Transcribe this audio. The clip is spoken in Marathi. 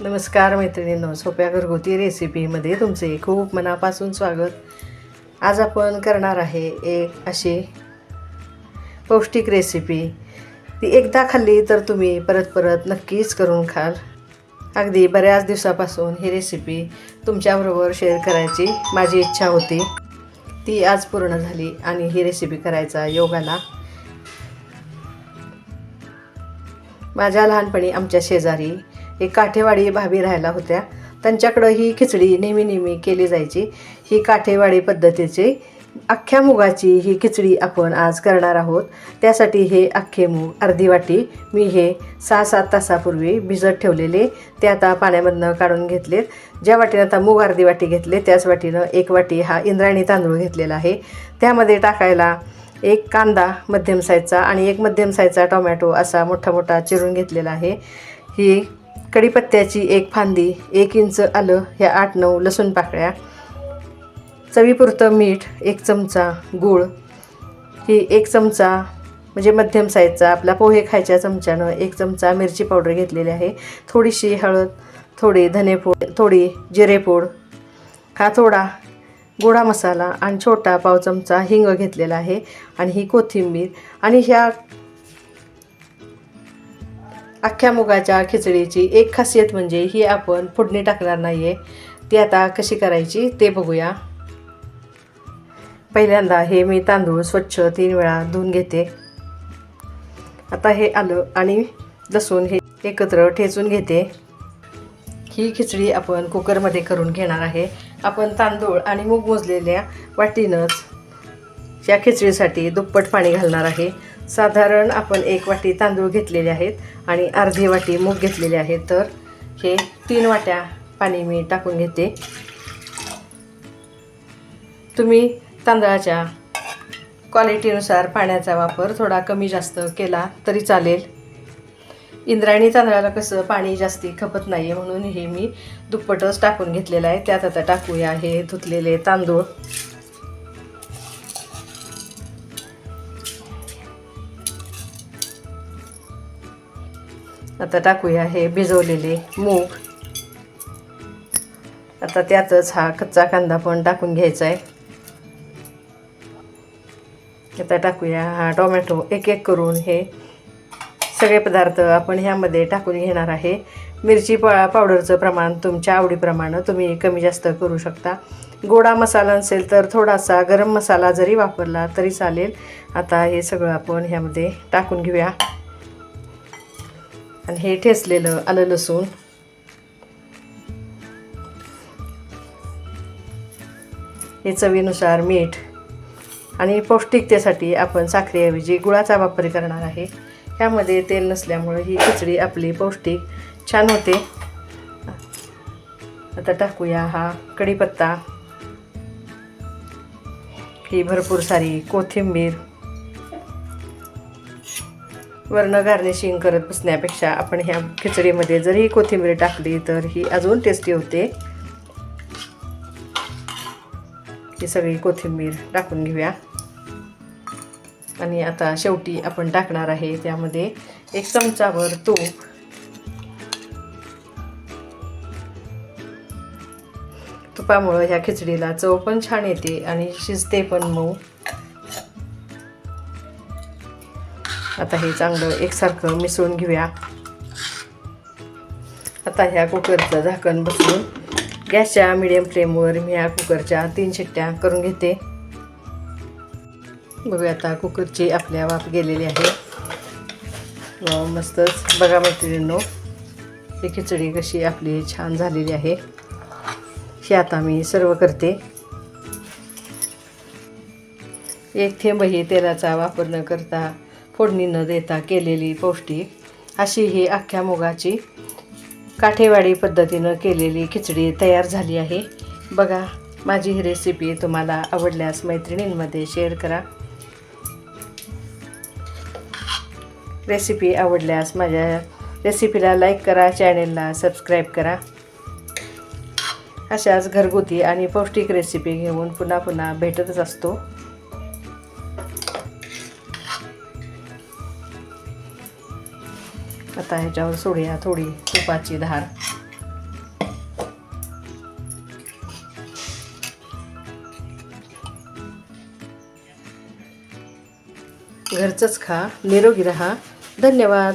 नमस्कार मैत्रिणींनो सोप्या घरगुती रेसिपीमध्ये तुमचे खूप मनापासून स्वागत. आज आपण करणार आहे एक अशी पौष्टिक रेसिपी. ती एकदा खाल्ली तर तुम्ही परत परत नक्कीच करून खाल. अगदी बऱ्याच दिवसापासून ही रेसिपी तुमच्याबरोबर शेअर करायची माझी इच्छा होती. ती आज पूर्ण झाली आणि ही रेसिपी करायचा योग आला. माझ्या लहानपणी आमच्या शेजारी एक काठेवाडी भाभी राहायला होत्या. त्यांच्याकडं ही खिचडी नेहमी नेहमी केली जायची. ही काठेवाडी पद्धतीची अख्ख्या मुगाची ही खिचडी आपण आज करणार आहोत. त्यासाठी हे अख्खे मूग अर्धी वाटी मी हे सहा सात तासापूर्वी भिजत ठेवलेले ते आता पाण्यामधनं काढून घेतलेत. ज्या वाटीनं आता मूग अर्धी वाटी घेतले त्याच वाटीनं एक वाटी हा इंद्रायणी तांदूळ घेतलेला आहे. त्यामध्ये टाकायला एक कांदा मध्यम साईजचा आणि एक मध्यम साईजचा टोमॅटो असा मोठा मोठा चिरून घेतलेला आहे. ही कढीपत्त्याची एक फांदी एक इंच आलं ह्या आठ नऊ लसूण पाकळ्या चवीपुरतं मीठ एक चमचा गूळ. ही एक चमचा म्हणजे मध्यम साईजचा आपला पोहे खायच्या चमच्यानं एक चमचा मिरची पावडर घेतलेली आहे. थोडीशी हळद थोडी धनेपूड थोडी जिरेपूड. हा थोडा गोडा मसाला आणि छोटा पाव चमचा हिंग घेतलेला आहे आणि ही कोथिंबीर आणि ह्या अख्ख्या मुगाच्या खिचडीची एक खासियत म्हणजे ही आपण फोडणी टाकणार नाही आहे ती आता कशी करायची ते बघूया. पहिल्यांदा हे मी तांदूळ स्वच्छ तीन वेळा धुवून घेते. आता हे आलं आणि लसूण हे एकत्र ठेचून घेते. ही खिचडी आपण कुकरमध्ये करून घेणार आहे. आपण तांदूळ आणि मूग मोजलेल्या वाटीनंच या खिचडीसाठी दुप्पट पाणी घालणार आहे. साधारण आपण एक वाटी तांदूळ घेतलेले आहेत आणि अर्धी वाटी मूग घेतलेले आहेत. तर हे तीन वाट्या पाणी मी टाकून घेते. तुम्ही तांदळाच्या क्वालिटीनुसार पाण्याचा वापर थोडा कमी जास्त केला तरी चालेल. इंद्रायणी तांदळाला कसं पाणी जास्ती खपत नाही आहे म्हणून हे मी दुप्पटच टाकून घेतलेलं आहे. त्यात आता टाकूया हे धुतलेले तांदूळ. आता टाकूया हे भिजवलेले मूग. आता त्यातच हा कच्चा कांदा पण टाकून घ्यायचा आहे आता टाकूया हा टोमॅटो एक एक करून हे सगळे पदार्थ आपण ह्यामध्ये टाकून घेणार आहे. मिरची पा पावडरचं प्रमाण तुमच्या आवडीप्रमाणे तुम्ही कमी जास्त करू शकता. गोडा मसाला नसेल तर थोडासा गरम मसाला जरी वापरला तरी चालेल. आता हे सगळं आपण ह्यामध्ये टाकून घेऊया. आणि हे ठेचलेलं आलं लसूण. हे चवीनुसार मीठ आणि पौष्टिकतेसाठी आपण साखरेऐवजी गुळाचा वापर करणार आहे. ह्यामध्ये तेल नसल्यामुळे ही खिचडी आपली पौष्टिक छान होते. आता टाकूया हा कढीपत्ता. ही भरपूर सारी कोथिंबीर. वर्ण गार्निशिंग करत बसण्यापेक्षा आपण ह्या खिचडीमध्ये जरी कोथिंबीर टाकली तर ही अजून टेस्टी होते. ही सगळी कोथिंबीर टाकून घेऊया. आणि आता शेवटी आपण टाकणार आहे त्यामध्ये एक चमचाभर तूप. तुपामुळं ह्या खिचडीला चव पण छान येते आणि शिजते पण मऊ. आता हे चांगलं एकसारखं मिसळून घेऊया. आता ह्या कुकरचं झाकण बसवून गॅसच्या मिडियम फ्लेमवर मी ह्या कुकरच्या तीन शिट्ट्या करून घेते. बघूया आता कुकरची आपल्या वाफ गेलेली आहे. मस्तच. बघा मैत्रिणींनो ही खिचडी कशी आपली छान झालेली आहे. ही आता मी सर्व करते. एक थेंबही तेलाचा वापर न करता फोडणी न देता केलेली पौष्टिक अशी ही अख्ख्या मुगाची काठेवाडी पद्धतीनं केलेली खिचडी तयार झाली आहे. बघा माझी ही रेसिपी तुम्हाला आवडल्यास मैत्रिणींमध्ये शेअर करा. रेसिपी आवडल्यास माझ्या रेसिपीला लाईक करा चॅनेलला सबस्क्राईब करा. अशाच घरगुती आणि पौष्टिक रेसिपी घेऊन पुन्हा पुन्हा भेटतच असतो. आता ह्याच्यावर सोडूया थोडी तुपाची धार. घरचंच खा निरोगी रहा. धन्यवाद.